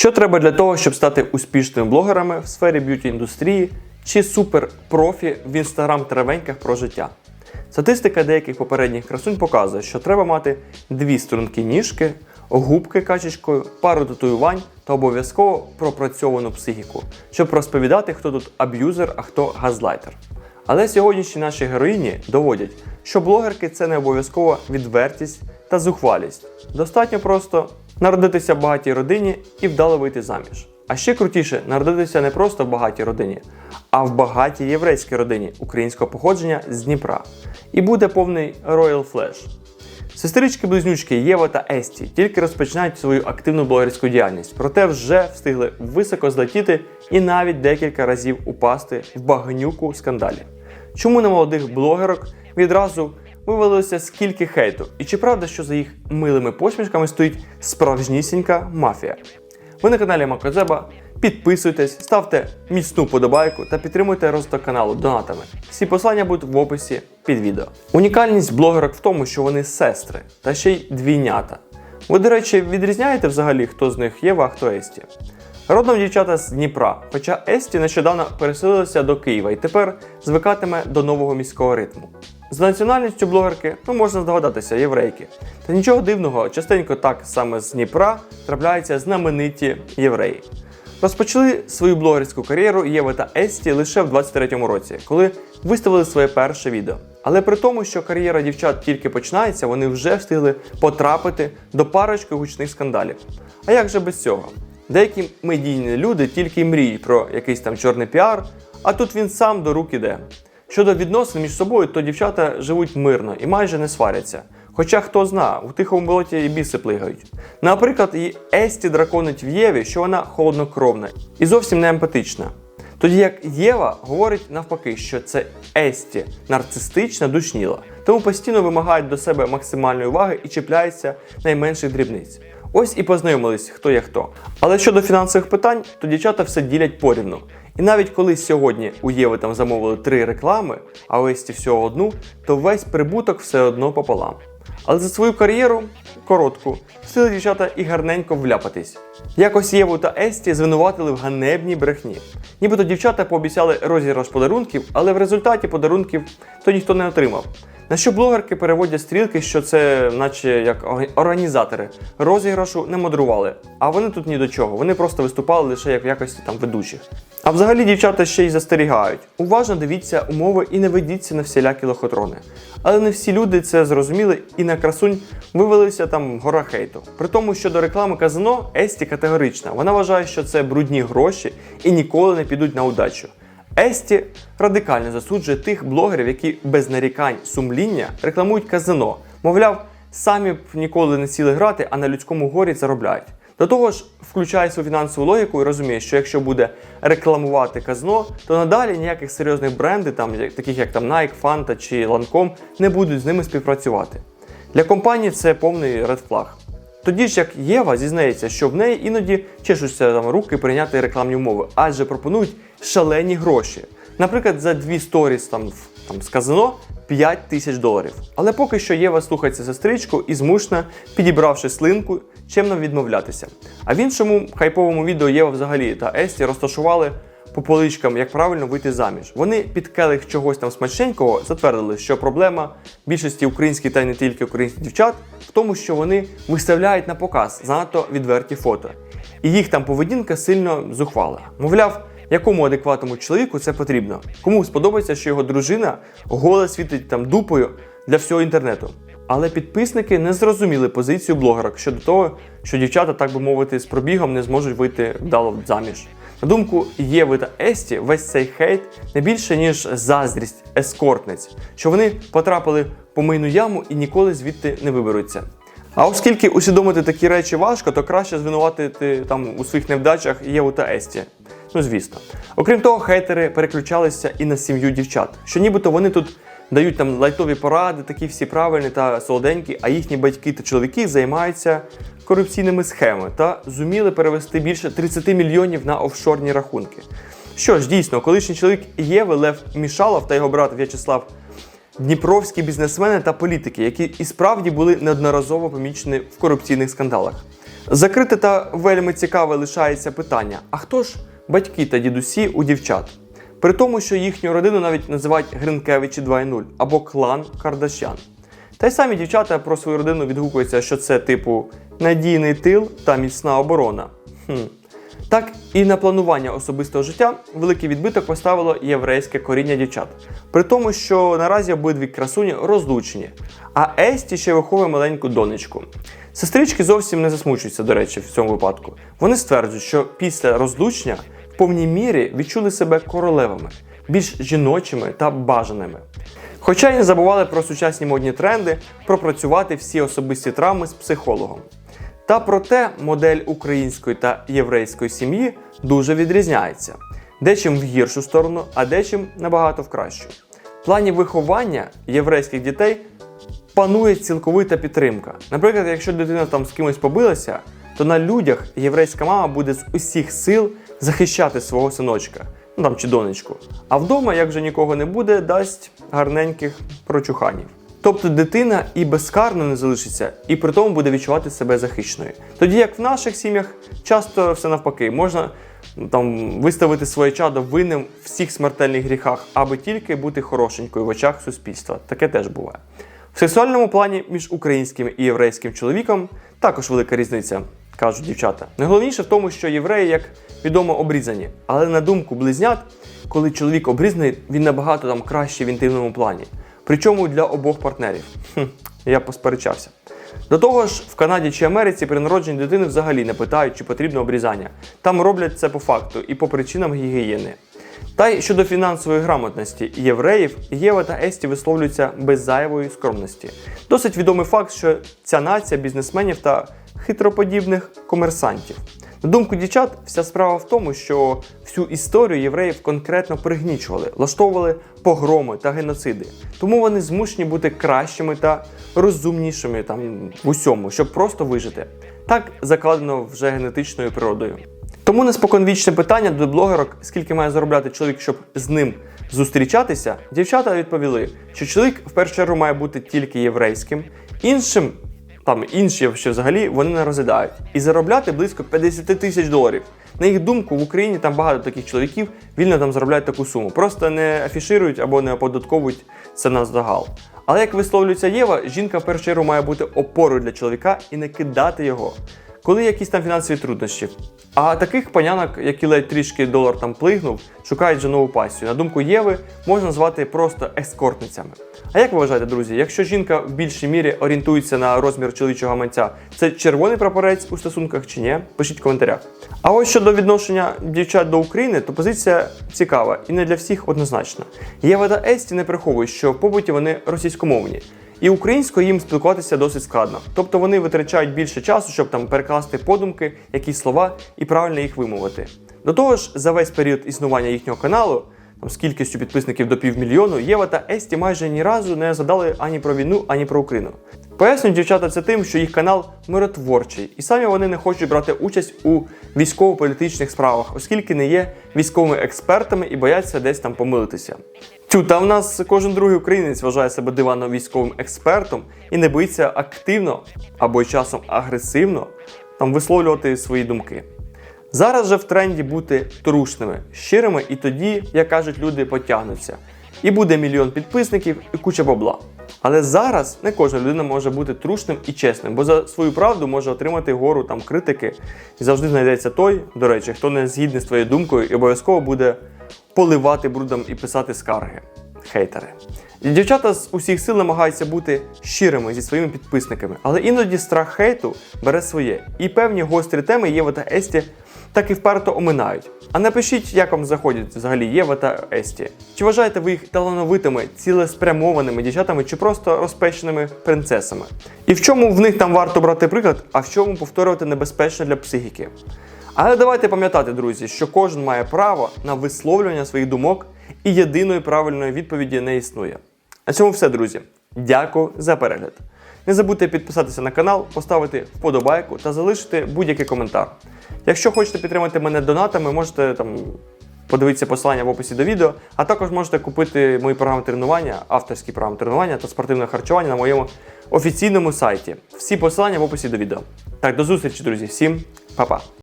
Що треба для того, щоб стати успішними блогерами в сфері б'юті індустрії чи суперпрофі в інстаграм-травеньках про життя? Статистика деяких попередніх красунь показує, що треба мати дві струнки ніжки, губки качечкою, пару татуювань та обов'язково пропрацьовану психіку, щоб розповідати, хто тут аб'юзер, а хто газлайтер. Але сьогоднішні наші героїні доводять, що блогерки це не обов'язково відвертість та зухвалість. Достатньо просто народитися в багатій родині і вдало вийти заміж. А ще крутіше народитися не просто в багатій родині, а в багатій єврейській родині українського походження з Дніпра. І буде повний Royal Flash. Сестрички-близнючки Єва та Есті тільки розпочинають свою активну блогерську діяльність, проте вже встигли високо злетіти і навіть декілька разів упасти в багнюку скандалі. Чому на молодих блогерок відразу вивалилося скільки хейту? І чи правда, що за їх милими посмішками стоїть справжнісінька мафія? Ви на каналі Макозеба. Підписуйтесь, ставте міцну подобайку та підтримуйте розвиток каналу донатами. Всі посилання будуть в описі під відео. Унікальність блогерок в тому, що вони сестри та ще й двійнята. Ви, до речі, відрізняєте взагалі, хто з них Єва, а хто Есті? Родом дівчата з Дніпра, хоча Есті нещодавно переселилася до Києва і тепер звикатиме до нового міського ритму. За національністю блогерки, ну можна здогадатися, єврейки. Та нічого дивного, частенько так саме з Дніпра трапляються знамениті євреї. Розпочали свою блогерську кар'єру Єва та Есті лише в 23-му році, коли виставили своє перше відео. Але при тому, що кар'єра дівчат тільки починається, вони вже встигли потрапити до парочки гучних скандалів. А як же без цього? Деякі медійні люди тільки мріють про якийсь там чорний піар, а тут він сам до рук іде. Щодо відносин між собою, то дівчата живуть мирно і майже не сваряться. Хоча хто зна, у тихому болоті і біси плигають. Наприклад, і Есті драконить в Єві, що вона холоднокровна і зовсім не емпатична. Тоді як Єва говорить навпаки, що це Есті нарцистична, душніла, тому постійно вимагають до себе максимальної уваги і чіпляються найменших дрібниць. Ось і познайомились, хто є хто. Але щодо фінансових питань, то дівчата все ділять порівну. І навіть коли сьогодні у Єви там замовили три реклами, а Есті всього одну, то весь прибуток все одно пополам. Але за свою кар'єру коротку встигли дівчата і гарненько вляпатись. Якось Єву та Есті звинуватили в ганебній брехні. Нібито дівчата пообіцяли розіграш подарунків, але в результаті подарунків то ніхто не отримав. На що блогерки переводять стрілки, що це, наче як організатори, розіграшу не мудрували. А вони тут ні до чого. Вони просто виступали лише як в якості там ведучих. А взагалі дівчата ще й застерігають. Уважно дивіться умови і не ведіться на всілякі лохотрони. Але не всі люди це зрозуміли і на красунь вивелися там гора хейту. При тому, що до реклами казино Есті категорична. Вона вважає, що це брудні гроші і ніколи не підуть на удачу. Есті радикально засуджує тих блогерів, які без нарікань сумління рекламують казино. Мовляв, самі б ніколи не сіли грати, а на людському горі заробляють. До того ж, включає свою фінансову логіку і розуміє, що якщо буде рекламувати казино, то надалі ніяких серйозних брендів, там, таких як там Nike, Fanta чи Lancome, не будуть з ними співпрацювати. Для компанії це повний редфлаг. Тоді ж як Єва зізнається, що в неї іноді чешуться там руки прийняти рекламні умови, адже пропонують шалені гроші. Наприклад, за дві сторіс там, в- там з казино 5 тисяч доларів. Але поки що Єва слухається сестричку і змушена, підібравши слинку, чемно відмовлятися. А в іншому хайповому відео Єва взагалі та Есті розташували по поличкам, як правильно вийти заміж. Вони під чогось там смачненького затвердили, що проблема більшості українських та не тільки українських дівчат в тому, що вони виставляють на показ занадто відверті фото. І їх там поведінка сильно зухвала. Мовляв, якому адекватному чоловіку це потрібно? Кому сподобається, що його дружина голе світить там дупою для всього інтернету. Але підписники не зрозуміли позицію блогерок щодо того, що дівчата, так би мовити, з пробігом не зможуть вийти вдало заміж. На думку Єви та Есті, весь цей хейт не більше ніж заздрість ескортниць, що вони потрапили в помийну яму і ніколи звідти не виберуться. А оскільки усвідомити такі речі важко, то краще звинуватити там у своїх невдачах Єву та Есті. Ну звісно. Окрім того, хейтери переключалися і на сім'ю дівчат, що нібито вони тут дають там лайтові поради, такі всі правильні та солоденькі, а їхні батьки та чоловіки займаються корупційними схемами та зуміли перевести більше 30 мільйонів на офшорні рахунки. Що ж, дійсно, колишній чоловік Єви Лев Мішалов та його брат В'ячеслав дніпровські бізнесмени та політики, які і справді були неодноразово помічені в корупційних скандалах. Закрите та вельми цікаве лишається питання: а хто ж батьки та дідусі у дівчат? При тому, що їхню родину навіть називають Гринкевичі 2.0 або клан Кардашян. Та й самі дівчата про свою родину відгукуються, що це типу надійний тил та міцна оборона. Хм. Так і на планування особистого життя великий відбиток поставило єврейське коріння дівчат. При тому, що наразі обидві красуні розлучені, а Есті ще виховує маленьку донечку. Сестрички зовсім не засмучуються, до речі, в цьому випадку. Вони стверджують, що після розлучення повній мірі відчули себе королевами, більш жіночими та бажаними. Хоча й не забували про сучасні модні тренди, пропрацювати всі особисті травми з психологом. Та проте модель української та єврейської сім'ї дуже відрізняється. Дечим в гіршу сторону, а дечим набагато в кращу. В плані виховання єврейських дітей панує цілковита підтримка. Наприклад, якщо дитина там з кимось побилася, то на людях єврейська мама буде з усіх сил захищати свого синочка, ну там чи донечку. А вдома, як вже нікого не буде, дасть гарненьких прочуханів. Тобто дитина і безкарно не залишиться, і при тому буде відчувати себе захищеною. Тоді як в наших сім'ях часто все навпаки, можна ну, там виставити своє чадо винним в всіх смертельних гріхах, аби тільки бути хорошенькою в очах суспільства. Таке теж буває. В сексуальному плані між українським і єврейським чоловіком також велика різниця, кажуть дівчата. Найголовніше в тому, що євреї, як відомо, обрізані. Але на думку близнят, коли чоловік обрізаний, він набагато там краще в інтимному плані. Причому для обох партнерів. Хм, я посперечався. До того ж, в Канаді чи Америці при народженні дитини взагалі не питають, чи потрібно обрізання. Там роблять це по факту і по причинам гігієни. Та й щодо фінансової грамотності євреїв, Єва та Есті висловлюються без зайвої скромності. Досить відомий факт, що ця нація бізнесменів та хитроподібних комерсантів. На думку дівчат, вся справа в тому, що всю історію євреїв конкретно пригнічували, влаштовували погроми та геноциди. Тому вони змушені бути кращими та розумнішими там в усьому, щоб просто вижити. Так закладено вже генетичною природою. Тому неспоконвічне питання до блогерок, скільки має заробляти чоловік, щоб з ним зустрічатися, дівчата відповіли, що чоловік в першу чергу має бути тільки єврейським, іншим, там інші ще взагалі вони не розглядають, і заробляти близько 50 тисяч доларів. На їх думку, в Україні там багато таких чоловіків вільно там заробляють таку суму. Просто не афіширують або не оподатковують це на загал. Але як висловлюється Єва, жінка в першу чергу має бути опорою для чоловіка і не кидати його коли якісь там фінансові труднощі. А таких панянок, які ледь трішки долар там плигнув, шукають вже пасію. На думку Єви, можна назвати просто ескортницями. А як ви вважаєте, друзі, якщо жінка в більшій мірі орієнтується на розмір чоловічого гаманця, це червоний прапорець у стосунках чи ні? Пишіть в коментарях. А ось щодо відношення дівчат до України, то позиція цікава і не для всіх однозначна. Єва та Есті не приховують, що побуті вони російськомовні. І українською їм спілкуватися досить складно. Тобто вони витрачають більше часу, щоб там перекласти подумки, якісь слова і правильно їх вимовити. До того ж, за весь період існування їхнього каналу, там з кількістю підписників до півмільйону, Єва та Есті майже ні разу не згадали ані про війну, ані про Україну. Пояснюють дівчата це тим, що їх канал миротворчий, і самі вони не хочуть брати участь у військово-політичних справах, оскільки не є військовими експертами і бояться десь там помилитися. Тю, та в нас кожен другий українець вважає себе диванно військовим експертом і не боїться активно або часом агресивно там висловлювати свої думки. Зараз же в тренді бути трушними, щирими, і тоді, як кажуть люди, потягнуться. І буде мільйон підписників і куча бабла. Але зараз не кожна людина може бути трушним і чесним, бо за свою правду може отримати гору там критики. І завжди знайдеться той, до речі, хто не згідний з твоєю думкою і обов'язково буде поливати брудом і писати скарги. Хейтери. Дівчата з усіх сил намагаються бути щирими зі своїми підписниками, але іноді страх хейту бере своє. І певні гострі теми Єва та Есті так і вперто оминають. А напишіть, як вам заходять взагалі Єва та Есті. Чи вважаєте ви їх талановитими, цілеспрямованими дівчатами, чи просто розпеченими принцесами? І в чому в них там варто брати приклад, а в чому повторювати небезпечно для психіки? Але давайте пам'ятати, друзі, що кожен має право на висловлювання своїх думок і єдиної правильної відповіді не існує. На цьому все, друзі. Дякую за перегляд. Не забудьте підписатися на канал, поставити вподобайку та залишити будь-який коментар. Якщо хочете підтримати мене донатами, можете там подивитися посилання в описі до відео, а також можете купити мої програми тренування, авторські програми тренування та спортивне харчування на моєму офіційному сайті. Всі посилання в описі до відео. Так, до зустрічі, друзі. Всім па-па!